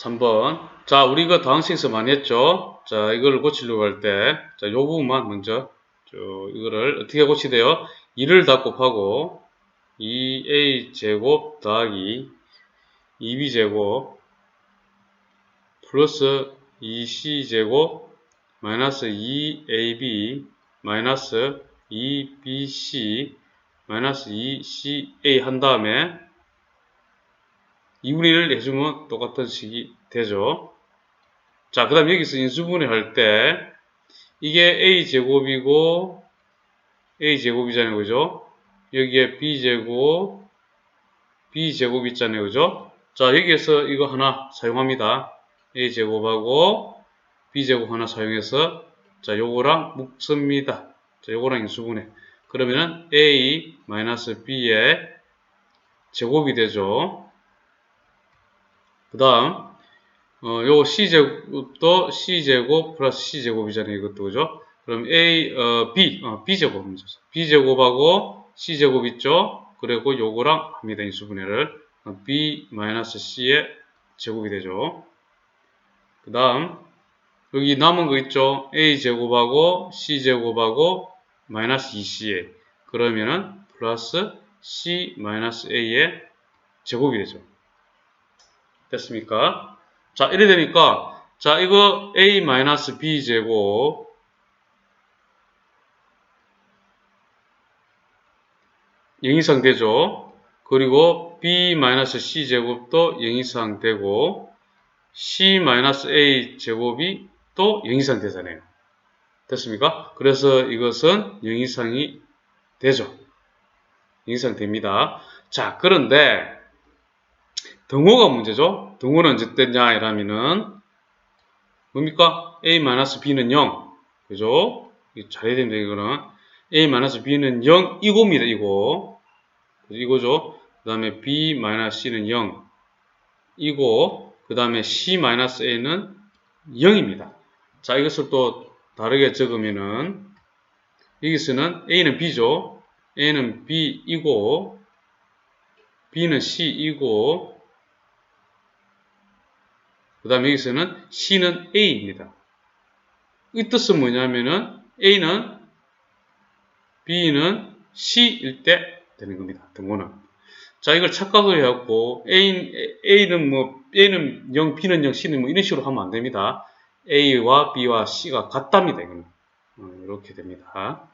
3번. 자, 우리 이거 다항식에서 많이 했죠? 자, 이걸 고치려고 할 때, 자, 요 부분만 먼저, 저, 이거를 어떻게 고치대요? 2를 다 곱하고, 2a 제곱 더하기 2b 제곱 플러스 2c 제곱 마이너스 2ab 마이너스 2bc 마이너스 2ca 한 다음에 2분의 1을 해주면 똑같은 식이 되죠. 자, 그 다음 여기서 인수분해 할 때, 이게 a제곱이고, a제곱이잖아요. 그죠? 여기에 b제곱, b제곱 있잖아요. 그죠? 자, 여기에서 이거 하나 사용합니다. a제곱하고, b제곱 하나 사용해서, 자, 요거랑 묶습니다. 자, 요거랑 인수분해. 그러면은 a 마이너스 b의 제곱이 되죠. 그 다음, 어, 요거 c제곱도 c제곱 플러스 c제곱이잖아요. 이것도, 그죠? 그럼 a, 어, b, 어, b제곱, b제곱하고 c제곱 있죠? 그리고 요거랑 합니다. 인수분해를. 어, b 마이너스 c의 제곱이 되죠. 그 다음, 여기 남은 거 있죠? a제곱하고 c제곱하고 마이너스 2ca. 그러면은 플러스 c 마이너스 a의 제곱이 되죠. 됐습니까? 자, 이래 되니까, 자, 이거 a 마이너스 b 제곱 영 이상 되죠. 그리고 b 마이너스 c 제곱도 영 이상 되고 c 마이너스 a 제곱이 또 영 이상 되잖아요. 됐습니까? 그래서 이것은 영 이상이 되죠. 영 이상 됩니다. 자, 그런데 등호가 문제죠. 등호는 언제 됐냐 이라면은 뭡니까? a-b는 0. 그죠? 잘해야 됩니다. 이거는 a-b는 0 이고입니다. 이거. 이거죠. 그 다음에 b-c는 0 이고 그 다음에 c-a는 0입니다. 자 이것을 또 다르게 적으면은 여기서는 a는 b죠. a는 b이고 b는 c이고 그 다음에 여기서는 C는 A입니다. 이 뜻은 뭐냐면은 A는 B는 C일 때 되는 겁니다. 등호는. 자, 이걸 착각을 해갖고 A, A는 뭐, A는 0, B는 0, C는 뭐 이런 식으로 하면 안 됩니다. A와 B와 C가 같답니다. 어, 이렇게 됩니다.